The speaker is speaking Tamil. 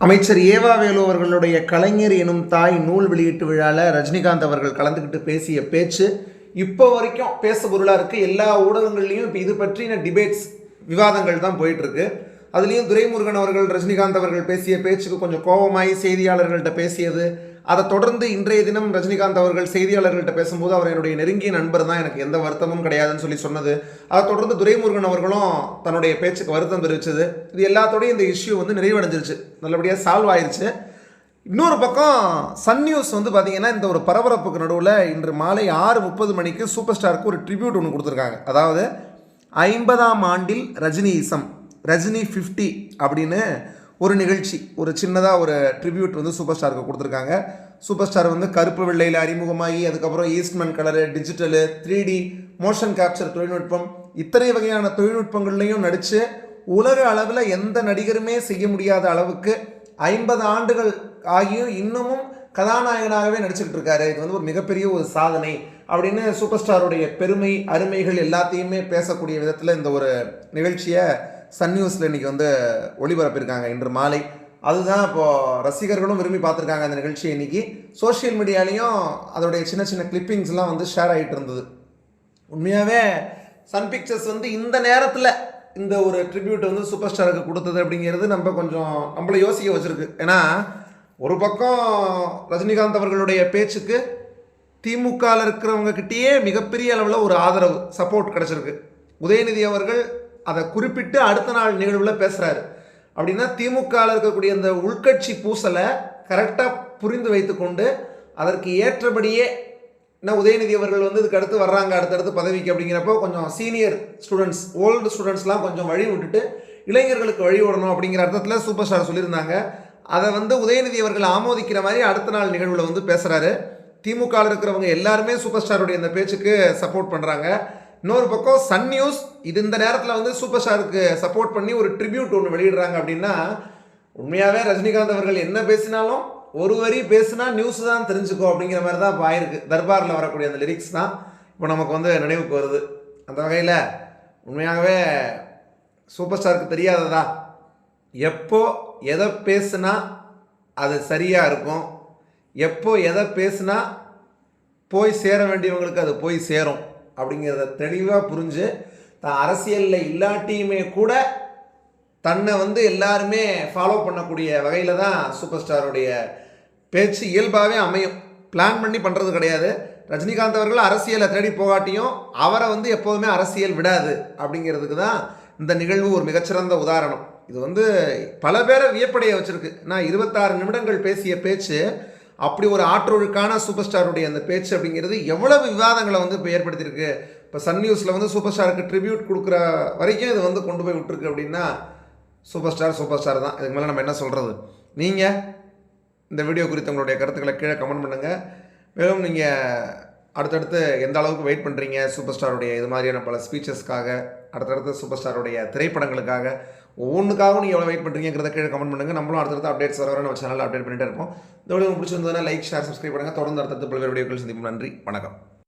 அமைச்சர் ஏவா வேலு அவர்களுடைய கலைஞர் எனும் தாய் நூல் வெளியீட்டு விழாவில் ரஜினிகாந்த் அவர்கள் கலந்துக்கிட்டு பேசிய பேச்சு இப்போ வரைக்கும் பேச பொருளாக இருக்குது எல்லா ஊடகங்கள்லையும் இப்போ இது பற்றின டிபேட்ஸ் விவாதங்கள் தான் போயிட்டுருக்கு. அதுலேயும் துரைமுருகன் அவர்கள் ரஜினிகாந்த் அவர்கள் பேசிய பேச்சுக்கு கொஞ்சம் கோபமாகி செய்தியாளர்கள்ட்ட பேசியது அதை தொடர்ந்து இன்றைய தினம் ரஜினிகாந்த் அவர்கள் செய்தியாளர்கள்ட்ட பேசும்போது அவர் என்னுடைய நெருங்கிய நண்பர் தான் எனக்கு எந்த வருத்தமும் கிடையாதுன்னு சொல்லி சொன்னது. அதை தொடர்ந்து துரைமுருகன் அவர்களும் தன்னுடைய பேச்சுக்கு வருத்தம் தெரிவிச்சது. இது எல்லாத்தோடையும் இந்த இஷ்யூ வந்து நிறைவடைஞ்சிருச்சு. நல்லபடியாக சால்வ் ஆயிருச்சு. இன்னொரு பக்கம் சன் நியூஸ் வந்து பார்த்தீங்கன்னா இந்த ஒரு பரபரப்புக்கு நடுவில் இன்று மாலை ஆறு முப்பது மணிக்கு சூப்பர் ஸ்டாருக்கு ஒரு ட்ரிபியூட் ஒன்று கொடுத்துருக்காங்க. அதாவது ஐம்பதாம் ஆண்டில் ரஜினி இசம் ரஜினி ஃபிஃப்டி அப்படின்னு ஒரு நிகழ்ச்சி ஒரு சின்னதாக ஒரு ட்ரிபியூட் வந்து சூப்பர் ஸ்டாருக்கு கொடுத்துருக்காங்க. சூப்பர் ஸ்டார் வந்து கருப்பு வெள்ளையில் அறிமுகமாகி அதுக்கப்புறம் Eastman colour digital three D motion capture தொழில்நுட்பம் இத்தனை வகையான தொழில்நுட்பங்கள்லையும் நடித்து உலக அளவில் எந்த நடிகருமே செய்ய முடியாத அளவுக்கு ஐம்பது ஆண்டுகள் ஆகியும் இன்னமும் கதாநாயகனாகவே நடிச்சுக்கிட்டு இருக்காரு. இது வந்து ஒரு மிகப்பெரிய ஒரு சாதனை அப்படின்னு சூப்பர் ஸ்டாருடைய பெருமை அருமைகள் எல்லாத்தையுமே பேசக்கூடிய விதத்தில் இந்த ஒரு நிகழ்ச்சியை சன் நியூஸில் இன்றைக்கி வந்து ஒளிபரப்பியிருக்காங்க இன்று மாலை. அதுதான் இப்போது ரசிகர்களும் விரும்பி பார்த்துருக்காங்க அந்த நிகழ்ச்சியை இன்றைக்கி சோஷியல் மீடியாலேயும் அதோடைய சின்ன சின்ன கிளிப்பிங்ஸ்லாம் வந்து ஷேர் ஆகிட்டு இருந்தது. உண்மையாகவே சன் பிக்சர்ஸ் வந்து இந்த நேரத்தில் இந்த ஒரு ட்ரிபியூட் வந்து சூப்பர் ஸ்டாருக்கு கொடுத்தது அப்படிங்கிறது நம்ம கொஞ்சம் நம்மளை யோசிக்க வச்சுருக்கு. ஏன்னா ஒரு பக்கம் ரஜினிகாந்த் அவர்களுடைய பேச்சுக்கு திமுகவில் இருக்கிறவங்கக்கிட்டேயே மிகப்பெரிய அளவில் ஒரு ஆதரவு சப்போர்ட் கிடச்சிருக்கு. உதயநிதி அவர்கள் அதை குறிப்பிட்டு அடுத்த நாள் நிகழ்வில் பேசுகிறாரு அப்படின்னா திமுகவில் இருக்கக்கூடிய அந்த உள்கட்சி பூசலை கரெக்டாக புரிந்து வைத்துக்கொண்டு அதற்கு ஏற்றபடியே என்ன உதயநிதி அவர்கள் வந்து இதுக்கு அடுத்து வர்றாங்க அடுத்தடுத்து பதவிக்கு அப்படிங்கிறப்போ கொஞ்சம் சீனியர் ஸ்டூடெண்ட்ஸ் ஓல்டு ஸ்டூடெண்ட்ஸ்லாம் கொஞ்சம் வழி விட்டுட்டு இளைஞர்களுக்கு வழி விடணும் அப்படிங்கிற அர்த்தத்தில் சூப்பர் ஸ்டார் சொல்லியிருந்தாங்க. அதை வந்து உதயநிதி அவர்கள் ஆமோதிக்கிற மாதிரி அடுத்த நாள் நிகழ்வில் வந்து பேசுகிறாரு திமுகவில் இருக்கிறவங்க எல்லாருமே சூப்பர் ஸ்டாருடைய இந்த பேச்சுக்கு சப்போர்ட் பண்ணுறாங்க இன்னொரு பக்கம் சன் நியூஸ் இது இந்த நேரத்தில் வந்து சூப்பர் ஸ்டாருக்கு சப்போர்ட் பண்ணி ஒரு ட்ரிபியூட் ஒன்று வெளியிடுறாங்க அப்படின்னா உண்மையாகவே ரஜினிகாந்த் அவர்கள் என்ன பேசினாலும் ஒரு வரி பேசுனா நியூஸ் தான் தெரிஞ்சுக்கோ அப்படிங்கிற மாதிரி தான் இப்போ ஆயிருக்கு தர்பாரில் வரக்கூடிய அந்த லிரிக்ஸ் தான் இப்போ நமக்கு வந்து நினைவுக்கு வருது. அந்த வகையில் உண்மையாகவே சூப்பர் ஸ்டாருக்கு தெரியாததா? எப்போ எதை பேசுனா அது சரியாக இருக்கும்? எப்போ எதை பேசுனா போய் சேர வேண்டியவங்களுக்கு அது போய் சேரும்? அப்படிங்கிறத தெளிவாக புரிஞ்சு தான் அரசியலில் இல்லாட்டியுமே கூட தன்னை வந்து எல்லாருமே ஃபாலோ பண்ணக்கூடிய வகையில் தான் சூப்பர் ஸ்டாருடைய பேச்சு இயல்பாகவே அமையும். பிளான் பண்ணி பண்ணுறது கிடையாது. ரஜினிகாந்த் அவர்கள் அரசியலை தேடி போகாட்டியும் அவரை வந்து எப்போதுமே அரசியல் விடாது அப்படிங்கிறதுக்கு தான் இந்த நிகழ்வு ஒரு மிகச்சிறந்த உதாரணம். இது வந்து பல பேரை வியப்படைய வச்சுருக்கு. நான் இருபத்தாறு நிமிடங்கள் பேசிய பேச்சு அப்படி ஒரு ஆற்றொழுக்கான சூப்பர் ஸ்டாருடைய அந்த பேச்சு அப்படிங்கிறது எவ்வளவு விவாதங்களை வந்து இப்போ ஏற்படுத்தியிருக்கு. இப்போ சன் நியூஸில் வந்து சூப்பர் ஸ்டாருக்கு ட்ரிபியூட் கொடுக்குற வரைக்கும் இது வந்து கொண்டு போய் விட்டுருக்கு அப்படின்னா சூப்பர் ஸ்டார் சூப்பர் ஸ்டார் தான். இதுக்கு மேலே நம்ம என்ன சொல்கிறது நீங்கள் இந்த வீடியோ குறித்து உங்களுடைய கருத்துக்களை கீழே கமெண்ட் பண்ணுங்கள் மேலும் நீங்கள் அடுத்தடுத்து எந்த அளவுக்கு வெயிட் பண்ணுறீங்க சூப்பர் ஸ்டாருடைய இது மாதிரியான பல ஸ்பீச்சஸ்க்காக அடுத்தடுத்து சூப்பர் ஸ்டாருடைய திரைப்படங்களுக்காக ஒவ்வொன்றுக்காகவும் நீங்கள் எவ்வளோ வெயிட் பண்ணுறீங்கிறத கீழே கமெண்ட் பண்ணுங்கள் நம்மளும் அடுத்தடுத்த அப்டேட்ஸ் வர நம்ம சேனலில் அப்டேட் பண்ணிட்டே இருப்போம். இந்த வீடியோ உங்களுக்கு பிடிச்சிருந்ததுன்னா லைக் ஷேர் சப்ஸ்கிரைப் பண்ணுங்கள் தொடர்ந்து அடுத்தடுத்து பல்வேறு வீடியோக்கள் சந்திப்போம். நன்றி. வணக்கம்.